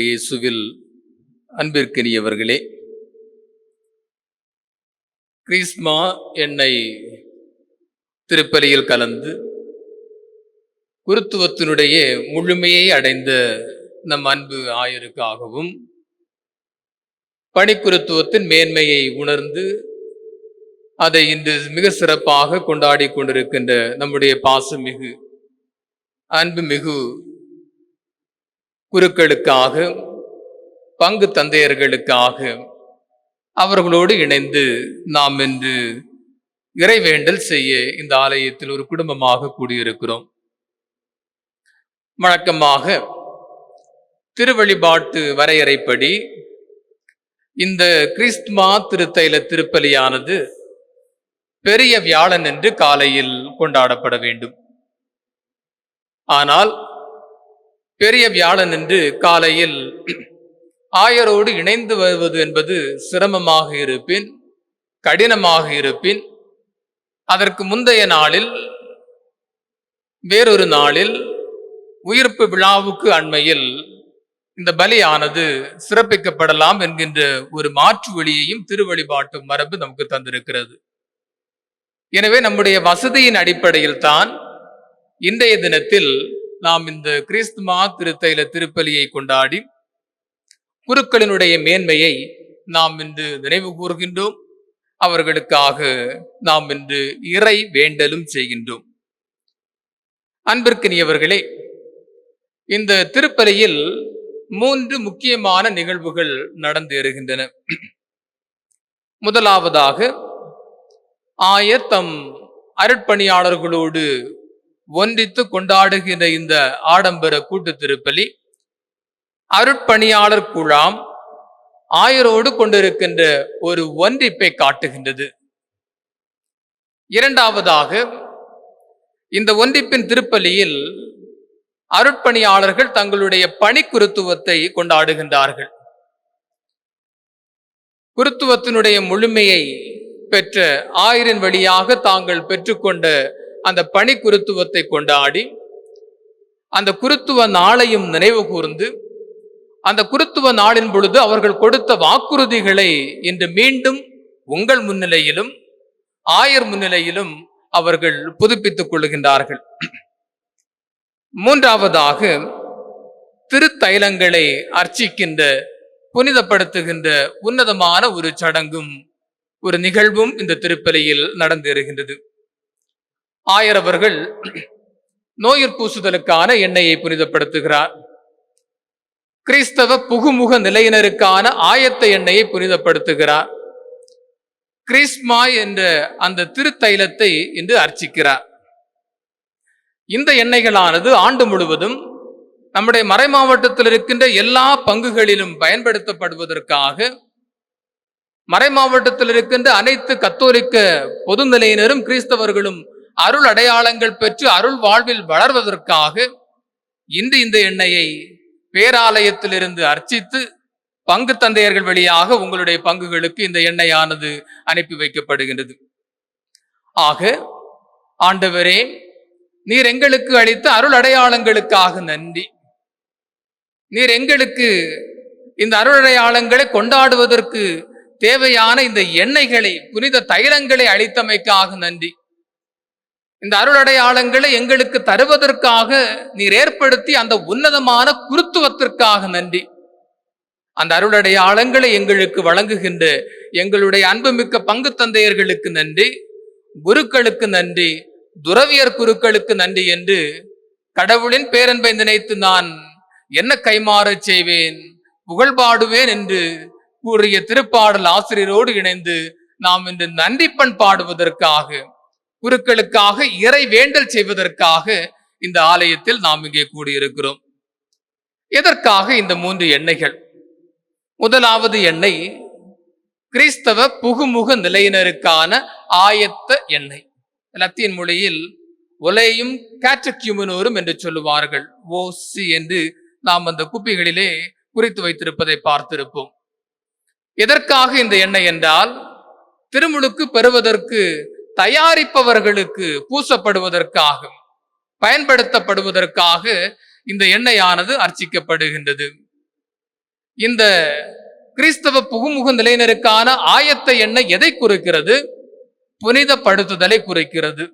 இயேசுவில் அன்பிற்கினியவர்களே கிறிஸ்மா என்னை திருப்பலியில் கலந்து குருத்துவத்தினுடைய முழுமையை அடைந்த நம் அன்பு ஆயருக்காகவும் பணிக்குருத்துவத்தின் மேன்மையை உணர்ந்து அதை இன்று மிக சிறப்பாக கொண்டாடி கொண்டிருக்கின்ற நம்முடைய பாசமிகு அன்புமிகு குருக்களுக்காக பங்கு தந்தையர்களுக்காக அவர்களோடு இணைந்து நாம் இன்று இறைவேண்டல் செய்ய இந்த ஆலயத்தில் ஒரு குடும்பமாக கூடியிருக்கிறோம். வழக்கமாக திருவழிபாட்டு வரையறைப்படி இந்த கிறிஸ்துமா திருத்தைல திருப்பலியானது பெரிய வியாழன் என்று காலையில் கொண்டாடப்பட வேண்டும். ஆனால் பெரிய வியாழன் என்று காலையில் ஆயரோடு இணைந்து வருவது என்பது சிரமமாக இருப்பின் கடினமாக இருப்பின் அதற்கு முந்தைய நாளில் வேறொரு நாளில் உயிர்ப்பு விழாவுக்கு அண்மையில் இந்த பலியானது சிறப்பிக்கப்படலாம் என்கின்ற ஒரு மாற்று வழியையும் திருவழிபாட்டு மரபு நமக்கு தந்திருக்கிறது. எனவே நம்முடைய வசதியின் அடிப்படையில் தான் இன்றைய தினத்தில் நாம் இந்த கிறிஸ்துமா திருத்தைல திருப்பலியை கொண்டாடி குருக்களினுடைய மேன்மையை நாம் இன்று நினைவு கூறுகின்றோம் அவர்களுக்காக நாம் இன்று இறை வேண்டலும் செய்கின்றோம். அன்பிற்கினியவர்களே இந்த திருப்பலியில் மூன்று முக்கியமான நிகழ்வுகள் நடந்தேறுகின்றன. முதலாவதாக ஆயர் தம் அருட்பணியாளர்களோடு ஒன்றித்து கொண்டாடுகின்ற இந்த ஆடம்பர கூட்டு திருப்பலி அருட்பணியாளர் குழாம் ஆயரோடு கொண்டிருக்கின்ற ஒரு ஒன்றிப்பை காட்டுகின்றது. இரண்டாவதாக இந்த ஒன்றிப்பின் திருப்பலியில் அருட்பணியாளர்கள் தங்களுடைய பணி குருத்துவத்தை கொண்டாடுகின்றார்கள். குருத்துவத்தினுடைய முழுமையை பெற்ற ஆயிரின் வழியாக தாங்கள் பெற்றுக்கொண்ட அந்த பணி குருத்துவத்தை கொண்டாடி அந்த குருத்துவ நாளையும் நினைவு கூர்ந்து அந்த குருத்துவ நாளின் பொழுது அவர்கள் கொடுத்த வாக்குறுதிகளை இன்று மீண்டும் உங்கள் முன்னிலையிலும் ஆயர் முன்னிலையிலும் அவர்கள் புதுப்பித்துக் கொள்கின்றார்கள். மூன்றாவதாக திருத்தைலங்களை அர்ச்சிக்கின்ற புனிதப்படுத்துகின்ற உன்னதமான ஒரு சடங்கும் ஒரு நிகழ்வும் இந்த திருப்பலியில் நடந்தேறுகின்றது வருகின்றது அவர்கள் நோயிற் பூசுதலுக்கான எண்ணெயை புனிதப்படுத்துகிறார். கிறிஸ்தவ புகுமுக நிலையினருக்கான ஆயத்த எண்ணெயை புனிதப்படுத்துகிறார். கிறிஸ்மா என்ற அந்த திருத்தைலத்தை இன்று அர்ச்சிக்கிறார். இந்த எண்ணெய்களானது ஆண்டு முழுவதும் நம்முடைய மறை மாவட்டத்தில் இருக்கின்ற எல்லா பங்குகளிலும் பயன்படுத்தப்படுவதற்காக மறை மாவட்டத்தில் இருக்கின்ற அனைத்து கத்தோலிக்க பொது நிலையினரும் கிறிஸ்தவர்களும் அருள் அடையாளங்கள் பெற்று அருள் வாழ்வில் வளர்வதற்காக இன்று இந்த எண்ணெயை பேராலயத்திலிருந்து அர்ச்சித்து பங்கு தந்தையர்கள் வழியாக உங்களுடைய பங்குகளுக்கு இந்த எண்ணெயானது அனுப்பி வைக்கப்படுகின்றது. ஆக ஆண்டவரே நீர் எங்களுக்கு அளித்த அருள் அடையாளங்களுக்காக நன்றி. நீர் எங்களுக்கு இந்த அருள் அடையாளங்களை கொண்டாடுவதற்கு தேவையான இந்த எண்ணெய்களை புனித தைலங்களை அளித்தமைக்காக நன்றி. இந்த அருளடையாளங்களை எங்களுக்கு தருவதற்காக நீர் ஏற்படுத்தி அந்த உன்னதமான குருத்துவத்திற்காக நன்றி. அந்த அருளடையாளங்களை எங்களுக்கு வழங்குகின்ற எங்களுடைய அன்புமிக்க பங்கு தந்தையர்களுக்கு நன்றி குருக்களுக்கு நன்றி துறவியர் குருக்களுக்கு நன்றி என்று கடவுளின் பேரன்பை நினைத்து நான் என்ன கைமாறச் செய்வேன் புகழ் பாடுவேன் என்று கூறிய திருப்பாடல் ஆசிரியரோடு இணைந்து நாம் இன்று நன்றிப்பண் பாடுவதற்காக குருக்களுக்காக இறை வேண்டல் செய்வதற்காக இந்த ஆலயத்தில் நாம் இங்கே கூடியிருக்கிறோம். எதற்காக இந்த மூன்று எண்ணெய்கள்? முதலாவது எண்ணெய் கிறிஸ்தவ புகுமுக நிலையினருக்கான ஆயத்த எண்ணெய். லத்தீன் மொழியில் ஒலையும் கேட்டக்யூமனோரும் என்று சொல்லுவார்கள். ஓசி என்று நாம் அந்த குப்பிகளிலே குறித்து வைத்திருப்பதை பார்த்திருப்போம். எதற்காக இந்த எண்ணெய் என்றால் திருமுழுக்கு பெறுவதற்கு தயாரிப்பவர்களுக்கு பூசப்படுவதற்காக பயன்படுத்தப்படுவதற்காக இந்த எண்ணெயானது அர்ச்சிக்கப்படுகின்றது. இந்த கிறிஸ்தவ புகுமுக நிலையினருக்கான ஆயத்த எண்ணெய் எதை குறிக்கிறது? புனிதப்படுத்துதலை குறிக்கிறது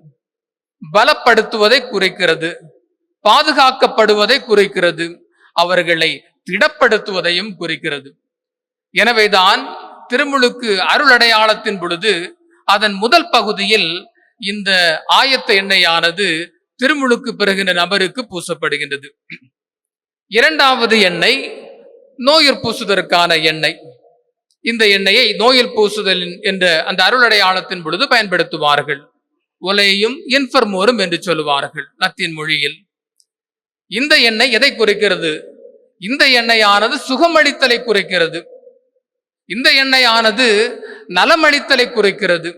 பலப்படுத்துவதை குறிக்கிறது பாதுகாக்கப்படுவதை குறிக்கிறது அவர்களை திடப்படுத்துவதையும் குறிக்கிறது. எனவேதான் திருமுழுக்கு அருள் அடையாளத்தின் பொழுது அதன் முதல் பகுதியில் இந்த ஆயத்த எண்ணெயானது திருமுழுக்கு பெறுகின்ற நபருக்கு பூசப்படுகின்றது. இரண்டாவது எண்ணெய் நோயில் பூசுதற்கான எண்ணெய். இந்த எண்ணெயை நோயில் பூசுதல் என்ற அந்த அருளடையாளத்தின் பொழுது பயன்படுத்துவார்கள். ஒலையும் இன்ஃபர்மோரும் என்று சொல்லுவார்கள் லத்தீன் மொழியில். இந்த எண்ணெய் எதை குறிக்கிறது? இந்த எண்ணெயானது சுகமளித்தலை குறிக்கிறது. இந்த எண்ணெயானது நலமளித்தலை குறைக்கிறது.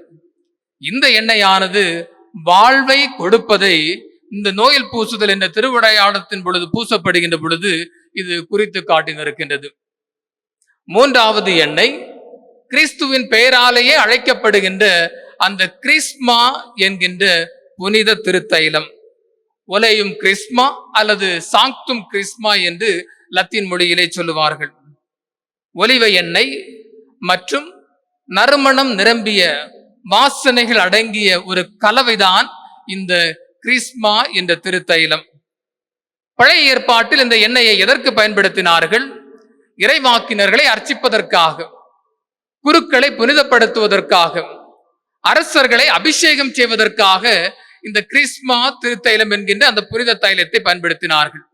இந்த எண்ணெயானது வாழ்வை கொடுப்பதை இந்த நோயில் பூசுதல் என்ற திருவிடையாடத்தின் பொழுது பூசப்படுகின்ற பொழுது இது குறித்து காட்டினிருக்கின்றது. மூன்றாவது எண்ணெய் கிறிஸ்துவின் பெயராலேயே அழைக்கப்படுகின்ற அந்த கிறிஸ்மா என்கின்ற புனித திருத்தைலம். ஒலையும் கிறிஸ்மா அல்லது சாங்தும் கிறிஸ்மா என்று லத்தீன் மொழியிலே சொல்லுவார்கள். ஒலிவ எண்ணெய் மற்றும் நறுமணம் நிரம்பிய வாசனைகள் அடங்கிய ஒரு கலவைதான் இந்த கிறிஸ்மா என்ற திருத்தைலம். பழைய ஏற்பாட்டில் இந்த எண்ணெயை எதற்கு பயன்படுத்தினார்கள்? இறைவாக்கினர்களை அர்ச்சிப்பதற்காக குருக்களை புனிதப்படுத்துவதற்காக அரசர்களை அபிஷேகம் செய்வதற்காக இந்த கிறிஸ்மா திருத்தைலம் என்கின்ற அந்த புனித தைலத்தை பயன்படுத்தினார்கள்.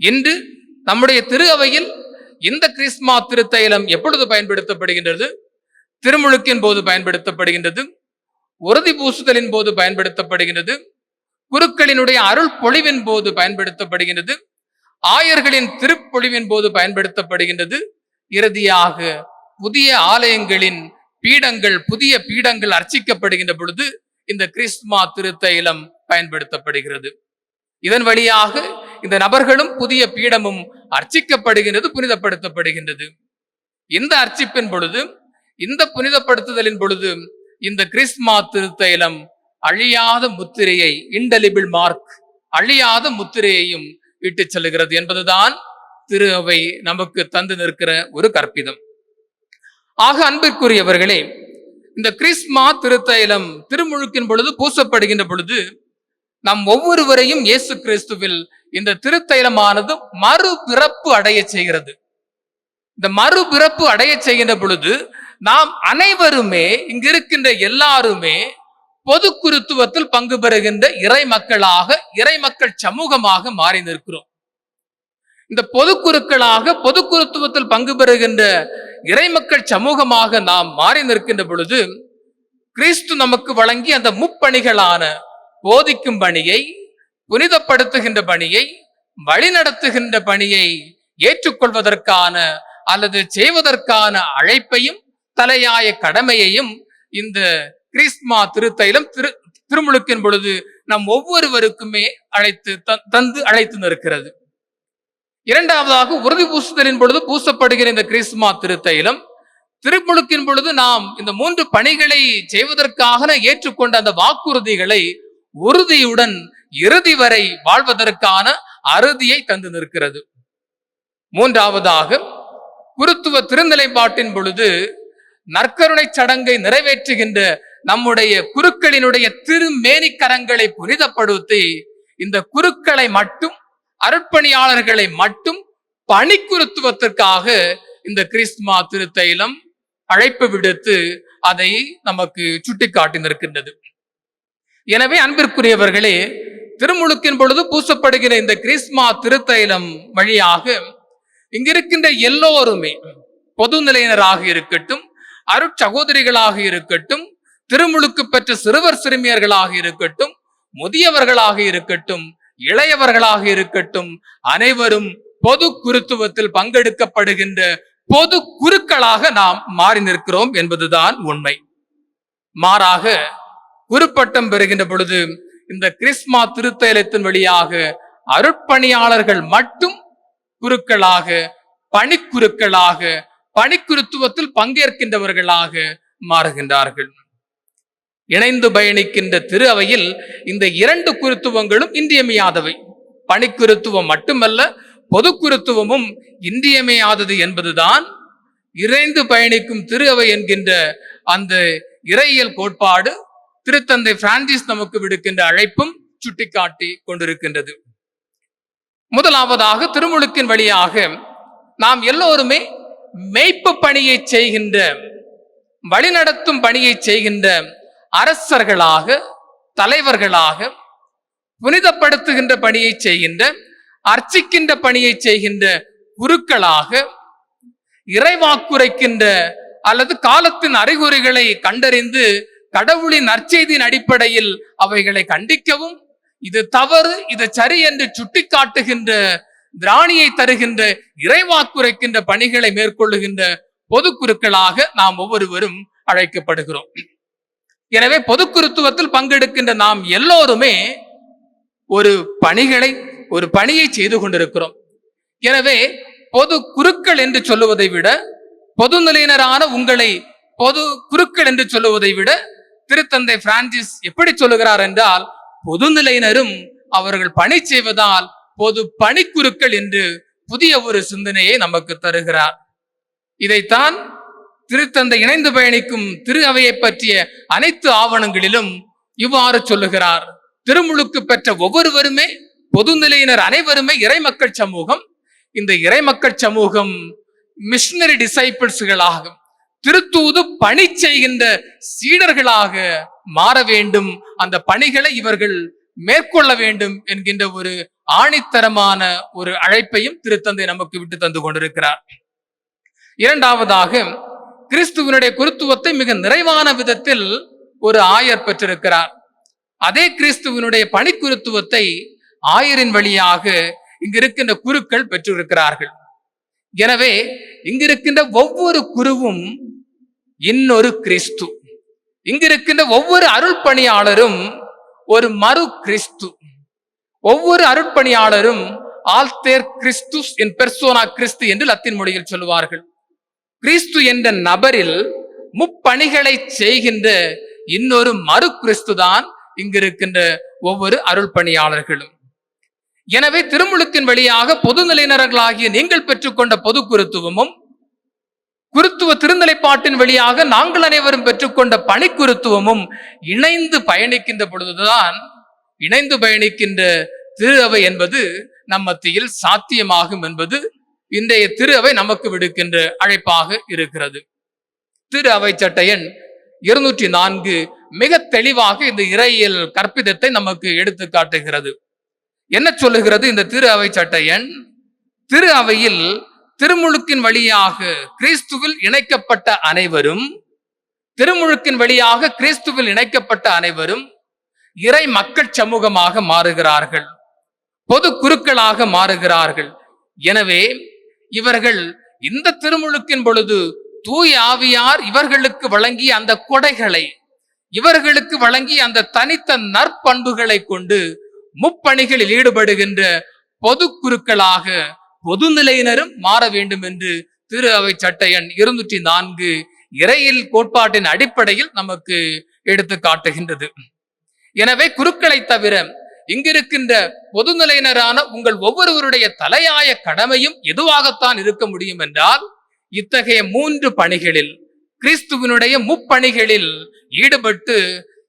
இன்று நம்முடைய திரு அவையில் இந்த கிறிஸ்மா திருத்தைலம் எப்பொழுது பயன்படுத்தப்படுகின்றது? திருமுழுக்கின் போது பயன்படுத்தப்படுகின்றது. உறுதி பூசுதலின் போது பயன்படுத்தப்படுகின்றது. குருக்களினுடைய அருள் பொழிவின் போது பயன்படுத்தப்படுகின்றது. ஆயர்களின் திருப்பொழிவின் போது பயன்படுத்தப்படுகின்றது. இறுதியாக புதிய ஆலயங்களின் பீடங்கள் புதிய பீடங்கள் அர்ச்சிக்கப்படுகின்ற பொழுது இந்த கிறிஸ்துமா திருத்தைலம் பயன்படுத்தப்படுகிறது. இதன் வழியாக இந்த நபர்களும் புதிய பீடமும் அர்ச்சிக்கப்படுகின்றது புனிதப்படுத்தப்படுகின்றது. இந்த அர்ச்சிப்பின் பொழுது இந்த புனிதப்படுத்துதலின் பொழுது இந்த கிறிஸ்மா திருத்தைலம் அழியாத முத்திரையை இன்டலிபிள் மார்க் அழியாத முத்திரையையும் இட்டு செல்லுகிறது என்பதுதான் திரு அவை நமக்கு தந்து நிற்கிற ஒரு கற்பிதம். ஆக அன்பிற்குரியவர்களே இந்த கிறிஸ்மா திருத்தைலம் திருமுழுக்கின் பொழுது பூசப்படுகின்ற பொழுது நம் ஒவ்வொருவரையும் இயேசு கிறிஸ்துவில் இந்த திருத்தைலமானது மறுபிறப்பு அடைய செய்கிறது. இந்த மறுபிறப்பு அடைய செய்கின்ற பொழுது நாம் அனைவருமே இங்கு இருக்கின்ற எல்லாருமே பொது குருத்துவத்தில் பங்கு பெறுகின்ற இறை மக்களாக இறை மக்கள் சமூகமாக மாறி நிற்கிறோம். இந்த பொது குருக்களாக பொது குருத்துவத்தில் பங்கு பெறுகின்ற இறை மக்கள் சமூகமாக நாம் மாறி நிற்கின்ற பொழுது கிறிஸ்து நமக்கு வழங்கி அந்த முப்பணிகளான போதிக்கும் பணியை புனிதப்படுத்துகின்ற பணியை வழிநடத்துகின்ற பணியை ஏற்றுக்கொள்வதற்கான அல்லது செய்வதற்கான அழைப்பையும் தலையாய கடமையையும் இந்த கிறிஸ்மா திருத்தைலம் திரு திருமுழுக்கின் பொழுது நம் ஒவ்வொருவருக்குமே அழைத்து தந்து அழைத்து நிற்கிறது. இரண்டாவதாக உறுதி பூசுதலின் பொழுது பூசப்படுகிற இந்த கிறிஸ்மா திருத்தைலம் திருமுழுக்கின் பொழுது நாம் இந்த மூன்று பணிகளை செய்வதற்காக ஏற்றுக்கொண்ட அந்த வாக்குறுதிகளை உறுதியுடன் இறுதி வரை வாழ்வதற்கான அறுதியை தந்து நிற்கிறது. மூன்றாவதாக குருத்துவ திருநிலைப்பாட்டின் பொழுது நற்கருணை சடங்கை நிறைவேற்றுகின்ற நம்முடைய குருக்களினுடைய திருமேனிக்கரங்களை புனிதப்படுத்தி இந்த குருக்களை மட்டும் அருட்பணியாளர்களை மட்டும் பணிக்குருத்துவத்திற்காக இந்த கிறிஸ்துமா திருத்தைலம் அழைப்பு விடுத்து அதை நமக்கு சுட்டிக்காட்டி நிற்கின்றது. எனவே அன்பிற்குரியவர்களே திருமுழுக்கின் பொழுது பூசப்படுகிற இந்த கிறிஸ்மா திருத்தைலம் வழியாக இங்கிருக்கின்ற எல்லோருமே பொதுநிலையினராக இருக்கட்டும் அருட்சகோதரிகளாக இருக்கட்டும் திருமுழுக்கு பெற்ற சிறுவர் சிறுமியர்களாக இருக்கட்டும் முதியவர்களாக இருக்கட்டும் இளையவர்களாக இருக்கட்டும் அனைவரும் பொது குருத்துவத்தில் பங்கெடுக்கப்படுகின்ற பொது குருக்களாக நாம் மாறி நிற்கிறோம் என்பதுதான் உண்மை. மாறாக குருப்பட்டம் பெறுகின்ற பொழுது இந்த கிறிஸ்மா திருத்தலத்தின் வழியாக அருட்பணியாளர்கள் மட்டும் குருக்களாக பணிக்குருக்களாக பணிக்குருத்துவத்தில் பங்கேற்கின்றவர்களாக மாறுகின்றார்கள். இணைந்து பயணிக்கின்ற திரு அவையில் இந்த இரண்டு குருத்துவங்களும் இன்றியமையாதவை. பணிக்குருத்துவம் மட்டுமல்ல பொது குருத்துவமும் இன்றியமையாதது என்பதுதான் இறைந்து பயணிக்கும் திரு அவை என்கின்ற அந்த இறையியல் கோட்பாடு திருத்தந்தை பிரான்சிஸ் நமக்கு விடுக்கின்ற அழைப்பும் சுட்டிக்காட்டி கொண்டிருக்கின்றது. முதலாவதாக திருமுழுக்கின் வழியாக நாம் எல்லோருமே மெய்ப்பு பணியை செய்கின்ற வழிநடத்தும் பணியை செய்கின்ற அரசர்களாக தலைவர்களாக புனிதப்படுத்துகின்ற பணியை செய்கின்ற அர்ச்சிக்கின்ற பணியை செய்கின்ற குருக்களாக இறைவாக்குரைக்கின்ற அல்லது காலத்தின் அறிகுறிகளை கண்டறிந்து கடவுளின் நற்செய்தியின் அடிப்படையில் அவைகளை கண்டிக்கவும் இது தவறு இது சரி என்று சுட்டிக்காட்டுகின்ற திராணியை தருகின்ற இறைவாக்குரைக்கின்ற பணிகளை மேற்கொள்ளுகின்ற பொது குருக்களாக நாம் ஒவ்வொருவரும் அழைக்கப்படுகிறோம். எனவே பொதுக்குருத்துவத்தில் பங்கெடுக்கின்ற நாம் எல்லோருமே ஒரு பணிகளை ஒரு பணியை செய்து கொண்டிருக்கிறோம். எனவே பொது குருக்கள் என்று சொல்லுவதை விட பொது நிலையினரான உங்களை பொது குருக்கள் என்று சொல்லுவதை விட திருத்தந்தை பிரான்சிஸ் எப்படி சொல்லுகிறார் என்றால் பொதுநிலையினரும் அவர்கள் பணி செய்வதால் பொது பணிக்குருக்கள் என்று புதிய ஒரு சிந்தனையை நமக்கு தருகிறார். இதைத்தான் திருத்தந்தை இணைந்து பயணிக்கும் திரு அவையை பற்றிய அனைத்து ஆவணங்களிலும் இவ்வாறு சொல்லுகிறார். திருமுழுக்கு பெற்ற ஒவ்வொருவருமே பொதுநிலையினர் அனைவருமே இறைமக்கள் சமூகம். இந்த இறைமக்கள் சமூகம் மிஷினரி டிசைபிள்ஸ்கள் ஆகும் திருத்தூது பணி செய்கின்ற சீடர்களாக மாற வேண்டும். அந்த பணிகளை இவர்கள் மேற்கொள்ள வேண்டும் என்கின்ற ஒரு ஆணித்தரமான ஒரு அழைப்பையும் திருத்தந்தை நமக்கு விட்டு தந்து கொண்டிருக்கிறார். இரண்டாவதாக கிறிஸ்துவனுடைய குருத்துவத்தை மிக நிறைவான விதத்தில் ஒரு ஆயர் பெற்றிருக்கிறார். அதே கிறிஸ்துவனுடைய பணிக்குருத்துவத்தை ஆயரின் வழியாக இங்கு இருக்கின்ற குருக்கள் பெற்றிருக்கிறார்கள். எனவே இங்கிருக்கின்ற ஒவ்வொரு குருவும் இன்னொரு கிறிஸ்து. இங்கிருக்கின்ற ஒவ்வொரு அருள் பணியாளரும் ஒரு மறு கிறிஸ்து. ஒவ்வொரு அருட்பணியாளரும் ஆல்தேர் கிறிஸ்துஸ் என் பெர்சோனா கிறிஸ்து என்று லத்தீன் மொழியில் சொல்லுவார்கள். கிறிஸ்து என்ற நபரில் முப்பணிகளை செய்கின்ற இன்னொரு மறு கிறிஸ்து தான் இங்கிருக்கின்ற ஒவ்வொரு அருள் பணியாளர்களும் எனவே திருமுழுக்கின் வழியாக பொதுநிலையினர்களாகிய நீங்கள் பெற்றுக்கொண்ட பொது குருத்துவமும் குருத்துவ திருநிலைப்பாட்டின் வழியாக நாங்கள் அனைவரும் பெற்றுக்கொண்ட பணிக்குருத்துவமும் இணைந்து பயணிக்கின்ற பொழுதுதான் இணைந்து பயணிக்கின்ற திரு அவை என்பது நம் மத்தியில் சாத்தியமாகும் என்பது இன்றைய திரு அவை நமக்கு விடுக்கின்ற அழைப்பாக இருக்கிறது. திரு அவை சட்டையன் இருநூற்றி நான்கு மிக தெளிவாக இந்த இறையியல் கற்பிதத்தை நமக்கு எடுத்து காட்டுகிறது. என்ன சொல்லுகிறது? இந்த திரு அவை சட்டையன் திரு அவையில் திருமுழுக்கின் வழியாக கிறிஸ்துவில் இணைக்கப்பட்ட அனைவரும் திருமுழுக்கின் வழியாக கிறிஸ்துவில் இணைக்கப்பட்ட அனைவரும் இறை மக்கள் சமூகமாக மாறுகிறார்கள். பொது குருக்களாக மாறுகிறார்கள். எனவே இவர்கள் இந்த திருமுழுக்கின் பொழுது தூய் ஆவியார் இவர்களுக்கு வழங்கிய அந்த கொடைகளை இவர்களுக்கு வழங்கிய அந்த தனித்த நற்பண்புகளை கொண்டு முப்பணிகளில் ஈடுபடுகின்ற பொது குருக்களாக பொதுநிலையினரும் மாற வேண்டும் என்று திரு அவை சட்டையன் இருநூற்றி நான்கு இறையில் கோட்பாட்டின் அடிப்படையில் நமக்கு எடுத்து காட்டுகின்றது. எனவே குருக்களை தவிர இங்கிருக்கின்ற பொதுநிலையினரான உங்கள் ஒவ்வொருவருடைய தலையாய கடமையும் எதுவாகத்தான் இருக்க முடியும் என்றால் இத்தகைய மூன்று பணிகளில் கிறிஸ்துவனுடைய முப்பணிகளில் ஈடுபட்டு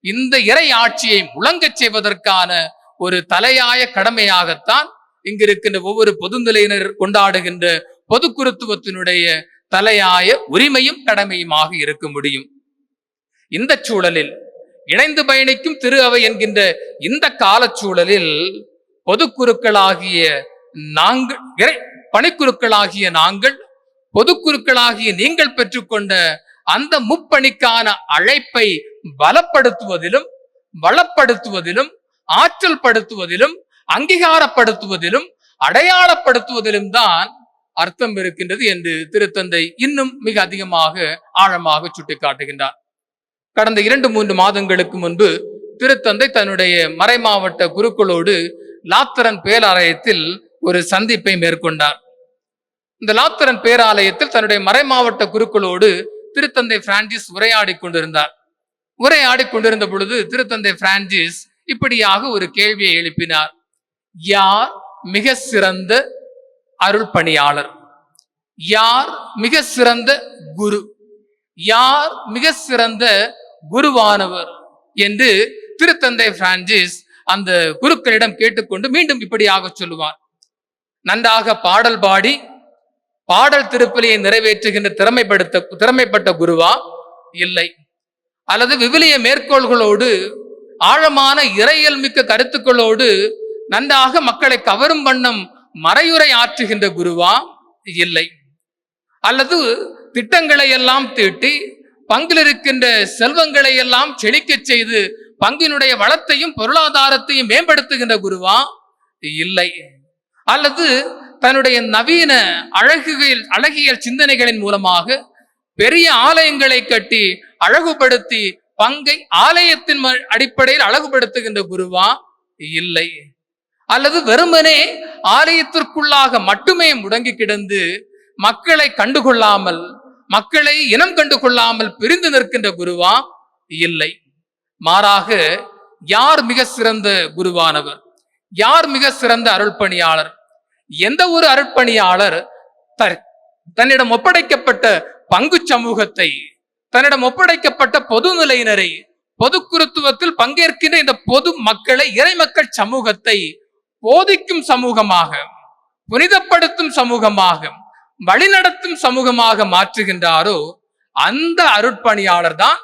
இந்த இறை ஆட்சியை முழங்கச் செய்வதற்கான ஒரு தலையாய கடமையாகத்தான் இங்கிருக்கின்ற ஒவ்வொரு பொதுநிலையினர் கொண்டாடுகின்ற பொதுக்குருத்துவத்தினுடைய தலையாய உரிமையும் கடமையுமாக இருக்க முடியும். இந்த சூழலில் இணைந்து பயணிக்கும் திரு அவை என்கின்ற இந்த காலச்சூழலில் பொதுக்குருக்களாகிய நாங்கள் இறை பணிக்குருக்களாகிய நாங்கள் பொதுக்குருக்களாகிய நீங்கள் பெற்றுக்கொண்ட அந்த முப்பணிக்கான அழைப்பை பலப்படுத்துவதிலும் வளப்படுத்துவதிலும் ஆற்றல் படுத்துவதிலும் அங்கீகாரப்படுத்துவதிலும் அடையாளப்படுத்துவதிலும் தான் அர்த்தம் இருக்கின்றது என்று திருத்தந்தை இன்னும் மிக அதிகமாக ஆழமாக சுட்டிக்காட்டுகின்றார். கடந்த இரண்டு மூன்று மாதங்களுக்கு முன்பு திருத்தந்தை தன்னுடைய மறைமாவட்ட குருக்களோடு லாத்தரன் பேராலயத்தில் ஒரு சந்திப்பை மேற்கொண்டார். இந்த லாத்தரன் பேராலயத்தில் தன்னுடைய மறைமாவட்ட குருக்களோடு திருத்தந்தை பிரான்சிஸ் உரையாடி கொண்டிருந்தார். உரையாடி கொண்டிருந்த பொழுது திருத்தந்தை பிரான்சிஸ் இப்படியாக ஒரு கேள்வியை எழுப்பினார். யார் மிக சிறந்த அருள் பணியாளர்? யார் மிக சிறந்த குரு? யார் மிக சிறந்த குருவானவர்? என்று திருத்தந்தை பிரான்சிஸ் அந்த குருக்களிடம் கேட்டுக்கொண்டு மீண்டும் இப்படியாக சொல்லுவார். நன்றாக பாடல் பாடி பாடல் திருப்பலியை நிறைவேற்றுகின்ற திறமைப்படுத்த திறமைப்பட்ட குருவா? இல்லை. அல்லது விவிலிய மேற்கோள்களோடு ஆழமான இறையல் மிக்க கருத்துக்களோடு நன்றாக மக்களை கவரும் வண்ணம் மறையுரை ஆற்றுகின்ற குருவா இல்லை. அல்லது திட்டங்களை எல்லாம் தீட்டி பங்கில் இருக்கின்ற செல்வங்களை எல்லாம் செழிக்கச் செய்து பங்கினுடைய வளத்தையும் பொருளாதாரத்தையும் மேம்படுத்துகின்ற குருவா இல்லை. அல்லது தன்னுடைய நவீன அழகுகள் அழகியல் சிந்தனைகளின் மூலமாக பெரிய ஆலயங்களை கட்டி அழகுபடுத்தி பங்கை ஆலயத்தின் அடிப்படையில் அழகுபடுத்துகின்ற குருவா? இல்லை. அல்லது வெறுமனே ஆலயத்திற்குள்ளாக மட்டுமே முடங்கி கிடந்து மக்களை கண்டுகொள்ளாமல் மக்களை இனம் கண்டு கொள்ளாமல் பிரிந்து நிற்கின்ற குருவா? இல்லை. மாறாக யார் மிக சிறந்த குருவானவர்? யார் மிக சிறந்த அருள்பணியாளர்? எந்த ஒரு அருட்பணியாளர் த- தன்னிடம் ஒப்படைக்கப்பட்ட பங்கு சமூகத்தை தன்னிடம் ஒப்படைக்கப்பட்ட பொதுநிலையினரை பொது குருத்துவத்தில் பங்கேற்கின்ற இந்த பொது மக்களை இறைமக்கள் சமூகத்தை போதிக்கும் சமூகமாக புனிதப்படுத்தும் சமூகமாக வழிநடத்தும் சமூகமாக மாற்றுகின்றாரோ அந்த அருட்பணியாளர் தான்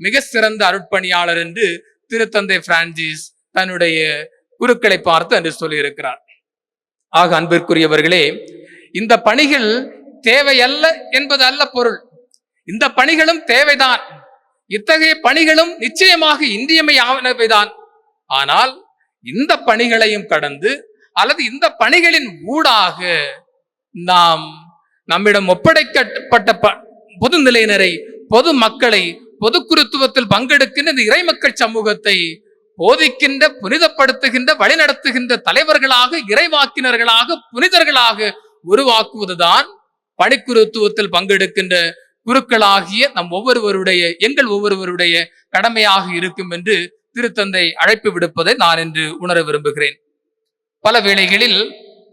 மிக சிறந்த அருட்பணியாளர் என்று திருத்தந்தை பிரான்சிஸ் தன்னுடைய குருக்களை பார்த்து என்று சொல்லியிருக்கிறார். ஆக அன்பிற்குரியவர்களே இந்த பணிகள் தேவையல்ல என்பது அல்ல பொருள். இந்த பணிகளும் தேவைதான். இத்தகைய பணிகளும் நிச்சயமாக இன்றியமையானவைதான் ஆனால் இந்த பணிகளையும் கடந்து அல்லது இந்த பணிகளின் ஊடாக நாம் நம்மிடம் ஒப்படைக்கப்பட்ட ப- பொது நிலையினரை பொது மக்களை பொது குருத்துவத்தில் பங்கெடுக்கின்ற இந்த இறைமக்கள் சமூகத்தை போதிக்கின்ற புனிதப்படுத்துகின்ற வழிநடத்துகின்ற தலைவர்களாக இறைவாக்கினர்களாக புனிதர்களாக உருவாக்குவதுதான் பணிக்குருத்துவத்தில் பங்கெடுக்கின்ற குருக்களாகிய நம் ஒவ்வொருவருடைய எங்கள் ஒவ்வொருவருடைய கடமையாக இருக்கும் என்று திருத்தந்தை அழைப்பு விடுப்பதை நான் என்று உணர விரும்புகிறேன். பல வேளைகளில்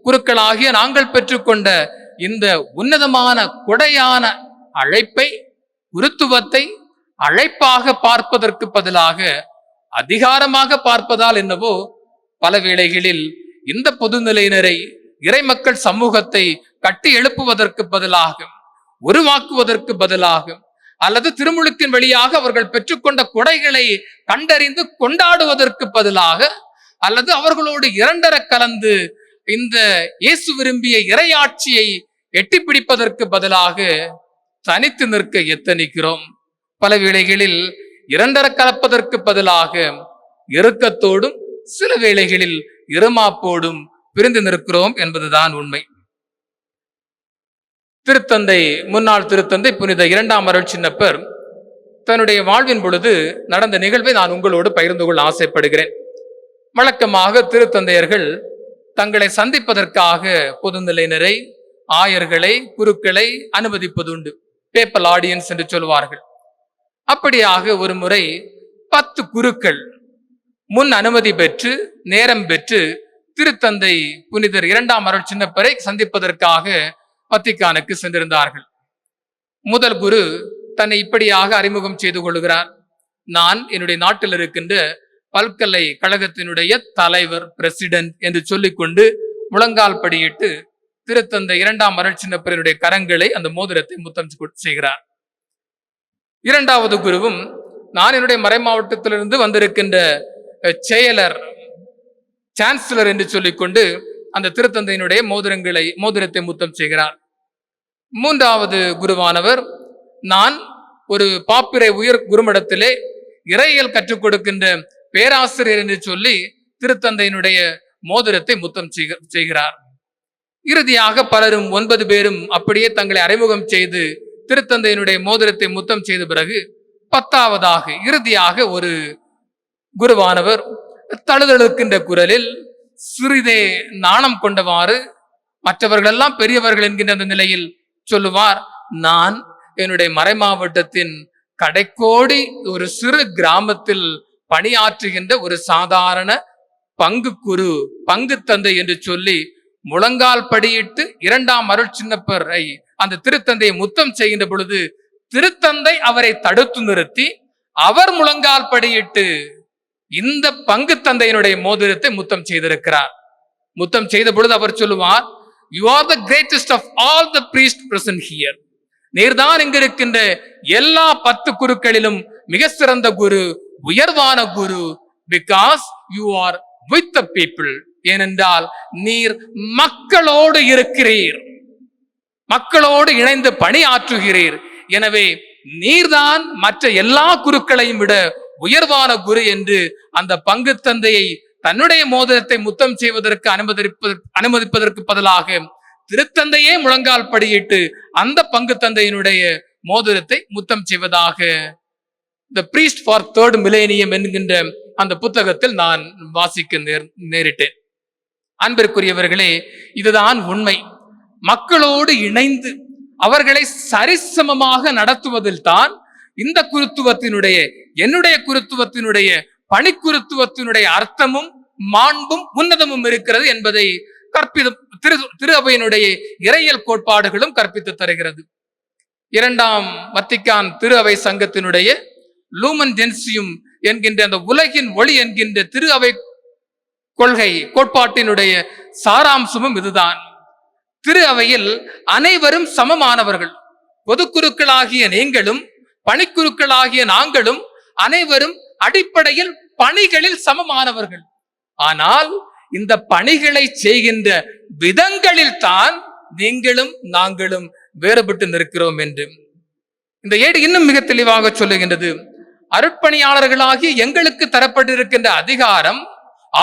குருக்களாகிய நாங்கள் பெற்றுக்கொண்ட இந்த உன்னதமான கொடையான அழைப்பை குருத்துவத்தை அழைப்பாக பார்ப்பதற்கு பதிலாக அதிகாரமாக பார்ப்பதால் என்னவோ பல வேளைகளில் இந்த பொதுநிலையினரை இறைமக்கள் சமூகத்தை கட்டி எழுப்புவதற்கு பதிலாக உருவாக்குவதற்கு பதிலாக அல்லது திருமுழுக்கின் வழியாக அவர்கள் பெற்றுக்கொண்ட கொடைகளை கண்டறிந்து கொண்டாடுவதற்கு பதிலாக அல்லது அவர்களோடு இரண்டர கலந்து இந்த இயேசு விரும்பிய இறையாட்சியை எட்டி பிடிப்பதற்கு பதிலாக தனித்து நிற்க எத்தனிக்கிறோம். பல வேளைகளில் இரண்டர கலப்பதற்கு பதிலாக இறுக்கத்தோடும் சில வேளைகளில் இருமாப்போடும் பிரிந்து நிற்கிறோம் என்பதுதான் உண்மை. திருத்தந்தை முன்னாள் திருத்தந்தை புனித இரண்டாம் அருள் சின்னப்பர் தன்னுடைய வாழ்வின் பொழுது நடந்த நிகழ்வை நான் உங்களோடு பகிர்ந்து கொள்ள ஆசைப்படுகிறேன். வழக்கமாக திருத்தந்தையர்கள் தங்களை சந்திப்பதற்காக பொதுநிலையினரை ஆயர்களை குருக்களை அனுமதிப்பதுண்டு. பேப்பல் ஆடியன்ஸ் என்று சொல்வார்கள். அப்படியாக ஒரு முறை பத்து குருக்கள் முன் அனுமதி பெற்று நேரம் பெற்று திருத்தந்தை புனிதர் இரண்டாம் அருள் சின்னப்பரை சந்திப்பதற்காக வத்திக்கானுக்கு சென்றிருந்தார்கள். முதல் குரு தன்னை இப்படியாக அறிமுகம் செய்து கொள்கிறார். நான் என்னுடைய நாட்டில் இருக்கின்ற பல்கலை கழகத்தினுடைய தலைவர் பிரசிடென்ட் என்று சொல்லிக்கொண்டு முழங்கால் படியிட்டு திருத்தந்தை இரண்டாம் அருள் கரங்களை அந்த மோதிரத்தை முத்தம் செய்கிறார். இரண்டாவது குருவும் நான் என்னுடைய மறை மாவட்டத்திலிருந்து வந்திருக்கின்ற செயலர் சான்சலர் என்று சொல்லிக்கொண்டு அந்த திருத்தந்தையினுடைய மோதிரங்களை மோதிரத்தை முத்தம் செய்கிறார். மூன்றாவது குருவானவர் நான் ஒரு பாப்பிரை உயர் குருமடத்திலே இறையியல் கற்றுக் கொடுக்கின்ற பேராசிரியர் என்று சொல்லி திருத்தந்தையினுடைய மோதிரத்தை முத்தம் செய்க- செய்கிறார். இறுதியாக பலரும் ஒன்பது பேரும் அப்படியே தங்களை அறிமுகம் செய்து திருத்தந்தையினுடைய மோதிரத்தை முத்தம் செய்த பிறகு பத்தாவதாக இறுதியாக ஒரு குருவானவர் தழுதழுக்கின்ற குரலில் சிறிதே நாணம் கொண்டவாறு மற்றவர்கள் எல்லாம் பெரியவர்கள் என்கின்ற அந்த நிலையில் சொல்லுவார் நான் என்னுடைய மறைமாவட்டத்தின் கடைக்கோடி ஒரு சிறு கிராமத்தில் பணியாற்றுகின்ற ஒரு சாதாரண பங்கு குரு பங்கு தந்தை என்று சொல்லி முழங்கால் படியிட்டு இரண்டாம் அருள் சின்னப்பரை அந்த திருத்தந்தையை முத்தம் செய்கின்ற பொழுது திருத்தந்தை அவரை தடுத்து நிறுத்தி அவர் முழங்கால் படியிட்டு இந்த பங்கு தந்தையினுடைய மோதிரத்தை முத்தம் செய்திருக்கிறார். முத்தம் செய்த பொழுது அவர் சொல்லுவார் you are the greatest of all the priest present here நீர்தான் இங்க இருக்கின்ற எல்லா பத்து குருக்களிலும் மிக சிறந்த குரு உயர்வான குரு because you are with the people ஏனென்றால் நீர் மக்களோடு இருக்கிறீர். மக்களோடு இணைந்து பணியாற்றுகிறீர். எனவே நீர்தான் மற்ற எல்லா குருக்களையும் விட உயர்வான குரு என்று அந்த பங்கு தந்தையை தன்னுடைய மோதிரத்தை முத்தம் செய்வதற்கு அனுமதிப்பதற்கு அனுமதிப்பதற்கு பதிலாக திருத்தந்தையே முழங்கால் படியிட்டு அந்த பங்கு தந்தையினுடைய மோதிரத்தை முத்தம் செய்வதாக the priest for third millennium என்கின்ற அந்த புத்தகத்தில் நான் வாசிக்க நேர் நேரிட்டேன். அன்பிற்குரியவர்களே இதுதான் உண்மை. மக்களோடு இணைந்து அவர்களை சரிசமமாக நடத்துவதில் தான் இந்த குருத்துவத்தினுடைய என்னுடைய குருத்துவத்தினுடைய பணிக்குருத்துவத்தினுடைய அர்த்தமும் மாண்பும் உன்னதமும் இருக்கிறது என்பதை கற்பித திரு திரு அவையினுடைய இறையியல் கோட்பாடுகளும் கற்பித்து தருகிறது. இரண்டாம் வத்திக்கான் திரு அவை சங்கத்தினுடைய லூமன் ஜென்சியும் என்கின்ற அந்த உலகின் ஒளி என்கின்ற திரு அவை கொள்கை கோட்பாட்டினுடைய சாராம்சமும் இதுதான். திரு அவையில் அனைவரும் சமமானவர்கள். பொதுக்குருக்களாகிய நீங்களும் பணிக்குருக்களாகிய நாங்களும் அனைவரும் அடிப்படையில் பணிகளில் சமமானவர்கள். ஆனால் இந்த பணிகளை செய்கின்ற விதங்களில் தான் நீங்களும் நாங்களும் வேறுபட்டு நிற்கிறோம் என்று. இந்த ஏடு இன்னும் மிக தெளிவாக சொல்லுகின்றது. அருட்பணியாளர்களாகிய எங்களுக்கு தரப்பட்டிருக்கின்ற அதிகாரம்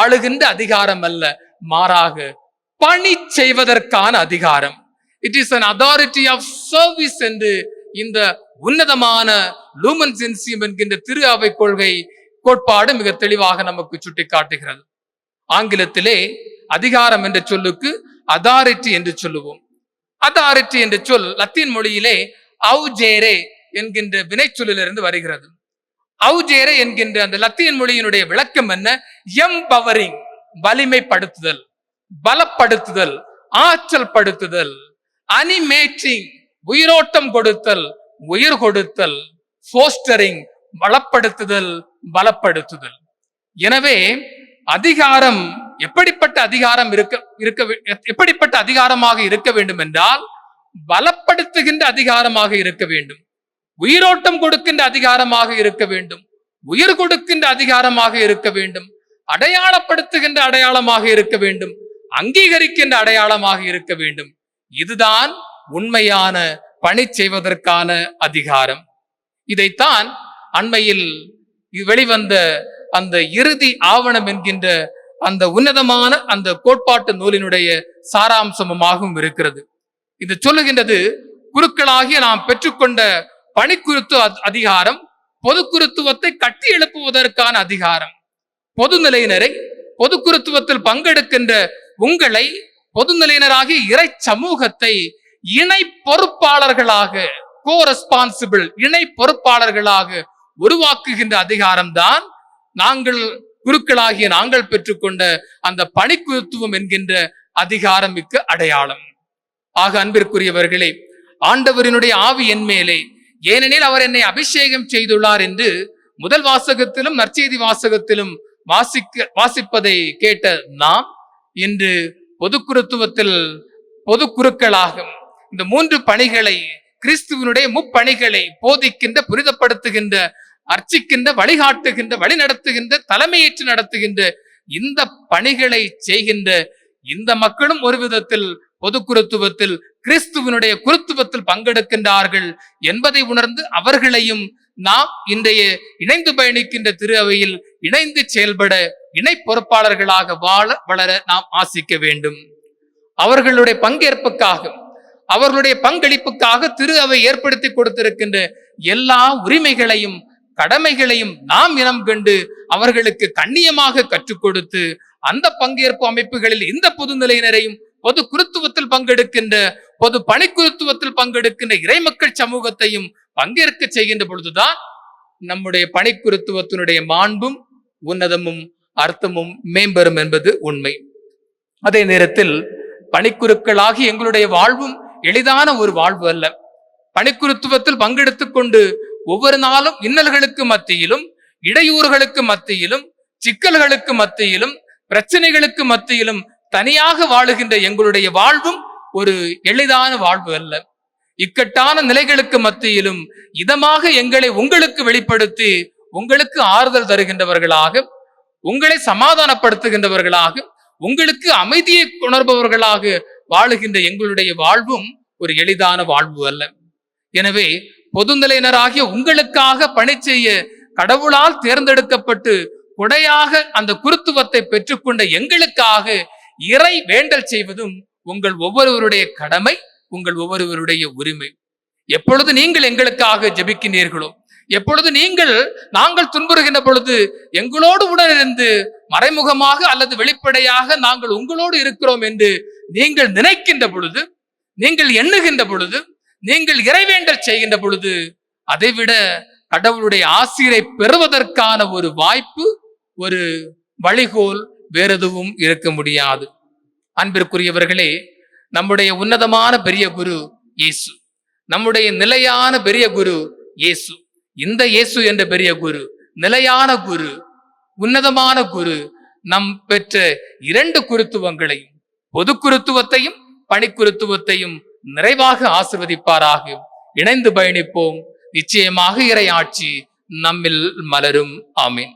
ஆளுகின்ற அதிகாரம் அல்ல மாறாக பணி செய்வதற்கான அதிகாரம். It is an authority of service என்று இந்த உன்னதமான லூமன் என்கின்ற திரு அவை கொள்கை கோட்பாடு மிக தெளிவாக நமக்கு சுட்டி காட்டுகிறது ஆங்கிலத்திலே அதிகாரம் என்ற சொல்லுக்கு அதாரிட்டி என்று சொல்லுவோம். அதாரிட்டி என்ற சொல் லத்தீன் மொழியிலே அவுஜேரே என்கின்ற வினைச்சொல்லிலிருந்து வருகிறது. அவுஜேரே என்கின்ற அந்த லத்தீன் மொழியினுடைய விளக்கம் என்ன? எம்பவரிங் வலிமைப்படுத்துதல் பலப்படுத்துதல் ஆற்றல் படுத்துதல் அனிமேட்டிங் உயிரோட்டம் கொடுத்தல் உயிர் கொடுத்தல் போஸ்டரிங் வளப்படுத்துதல் பலப்படுத்துதல். எனவே அதிகாரம் எப்படிப்பட்ட அதிகாரம் இருக்க இருக்க எப்படிப்பட்ட அதிகாரமாக இருக்க வேண்டும் என்றால் பலப்படுத்துகின்ற அதிகாரமாக இருக்க வேண்டும். உயிரோட்டம் கொடுக்கின்ற அதிகாரமாக இருக்க வேண்டும். உயிர் கொடுக்கின்ற அதிகாரமாக இருக்க வேண்டும். அடையாளப்படுத்துகின்ற அடையாளமாக இருக்க வேண்டும். அங்கீகரிக்கின்ற அடையாளமாக இருக்க வேண்டும். இதுதான் உண்மையான பணி செய்வதற்கான அதிகாரம். இதைத்தான் அண்மையில் வெளிவந்த அந்த இறுதி ஆவணம் என்கின்ற அந்த உன்னதமான அந்த கோட்பாட்டு நூலினுடைய சாராம்சமாகவும் இருக்கிறது. இது சொல்லுகின்றது குருக்களாகிய நாம் பெற்றுக்கொண்ட பணிக்குருத்து அத்- அதிகாரம் பொது குருத்துவத்தை கட்டி எழுப்புவதற்கான அதிகாரம். பொதுநிலையினரை பொது குருத்துவத்தில் பங்கெடுக்கின்ற உங்களை பொதுநிலையினராகிய இறை சமூகத்தை இணை பொறுப்பாளர்களாக கோ ரெஸ்பான்சிபிள் இணை பொறுப்பாளர்களாக உருவாக்குகின்ற அதிகாரம்தான் நாங்கள் குருக்களாகிய நாங்கள் பெற்றுக்கொண்ட அந்த பணிக்குத்துவம் என்கின்ற அதிகாரம் மிக்க அடையாளம். ஆக அன்பிற்குரியவர்களே ஆண்டவரினுடைய ஆவி என் மேலே ஏனெனில் அவர் என்னை அபிஷேகம் செய்துள்ளார் என்று முதல் வாசகத்திலும் நற்செய்தி வாசகத்திலும் வாசிக்க வாசிப்பதை கேட்ட நாம் இன்று பொது குருத்துவத்தில் பொது இந்த மூன்று பணிகளை கிறிஸ்துவனுடைய முப்பணிகளை போதிக்கின்ற புரிதப்படுத்துகின்ற அர்ச்சிக்கின்ற வழிகாட்டுகின்ற வழி நடத்துகின்ற தலைமையேற்று நடத்துகின்ற இந்த பணிகளை செய்கின்ற இந்த மக்களும் ஒரு விதத்தில் பொது குருத்துவத்தில் கிறிஸ்துவனுடைய குருத்துவத்தில் பங்கெடுக்கின்றார்கள் என்பதை உணர்ந்து அவர்களையும் நாம் இன்றைய இணைந்து பயணிக்கின்ற திரு அவையில் இணைந்து செயல்பட இணை பொறுப்பாளர்களாக வாழ வளர நாம் ஆசிக்க வேண்டும். அவர்களுடைய பங்கேற்புக்காக அவர்களுடைய பங்களிப்புக்காக திரு அவை ஏற்படுத்தி கொடுத்திருக்கின்ற எல்லா உரிமைகளையும் கடமைகளையும் நாம் இனம் கண்டு அவர்களுக்கு கண்ணியமாக கற்றுக் கொடுத்து அந்த பங்கேற்பு அமைப்புகளில் இந்த பொதுநிலையினரையும் பொது குருத்துவத்தில் பங்கெடுக்கின்ற பொது பணிக்குருத்துவத்தில் பங்கெடுக்கின்ற இறைமக்கள் சமூகத்தையும் பங்கேற்க செய்கின்ற பொழுதுதான் நம்முடைய பணிக்குருத்துவத்தினுடைய மாண்பும் உன்னதமும் அர்த்தமும் மேம்பெறும் என்பது உண்மை. அதே நேரத்தில் பணிக்குருக்களாகி எங்களுடைய வாழ்வும் எளிதான ஒரு வாழ்வு அல்ல. பணிக்குருத்துவத்தில் பங்கெடுத்து கொண்டு ஒவ்வொரு நாளும் இன்னல்களுக்கு மத்தியிலும் இடையூறுகளுக்கு மத்தியிலும் சிக்கல்களுக்கு மத்தியிலும் பிரச்சனைகளுக்கு மத்தியிலும் தனியாக வாழுகின்ற எங்களுடைய வாழ்வும் ஒரு எளிதான வாழ்வு அல்ல. இக்கட்டான நிலைகளுக்கு மத்தியிலும் இதமாக எங்களை உங்களுக்கு வெளிப்படுத்தி உங்களுக்கு ஆறுதல் தருகின்றவர்களாக உங்களை சமாதானப்படுத்துகின்றவர்களாக உங்களுக்கு அமைதியை உணர்பவர்களாக வாழுகின்ற எங்களுடைய வாழ்வும் ஒரு எளிதான வாழ்வு அல்ல. எனவே பொதுநிலையினராகிய உங்களுக்காக பணி செய்ய கடவுளால் தேர்ந்தெடுக்கப்பட்டு கொடையாக அந்த குருத்துவத்தை பெற்றுக்கொண்ட எங்களுக்காக இறை வேண்டல் செய்வதும் உங்கள் ஒவ்வொருவருடைய கடமை உங்கள் ஒவ்வொருவருடைய உரிமை. எப்பொழுது நீங்கள் எங்களுக்காக ஜெபிக்கின்றீர்களோ எப்பொழுது நீங்கள் நாங்கள் துன்புறுகின்ற பொழுது எங்களோடு உடனிருந்து மறைமுகமாக அல்லது வெளிப்படையாக நாங்கள் உங்களோடு இருக்கிறோம் என்று நீங்கள் நினைக்கின்ற பொழுது நீங்கள் எண்ணுகின்ற பொழுது நீங்கள் இறைவேண்டல் செய்கின்ற பொழுது அதைவிட கடவுளுடைய ஆசிரை பெறுவதற்கான ஒரு வாய்ப்பு ஒரு வழிகோல் வேற எதுவும் இருக்க முடியாது. அன்பிற்குரியவர்களே நம்முடைய உன்னதமான பெரிய குரு இயேசு. நம்முடைய நிலையான பெரிய குரு இயேசு. இந்த இயேசு என்ற பெரிய குரு நிலையான குரு உன்னதமான குரு நம் பெற்ற இரண்டு குருத்துவங்களையும் பொது குருத்துவத்தையும் பணிக்குருத்துவத்தையும் நிறைவாக ஆசிர்வதிப்பாராக. இணைந்து பயணிப்போம். நிச்சயமாக இறை ஆட்சி நம்மில் மலரும். ஆமீன்.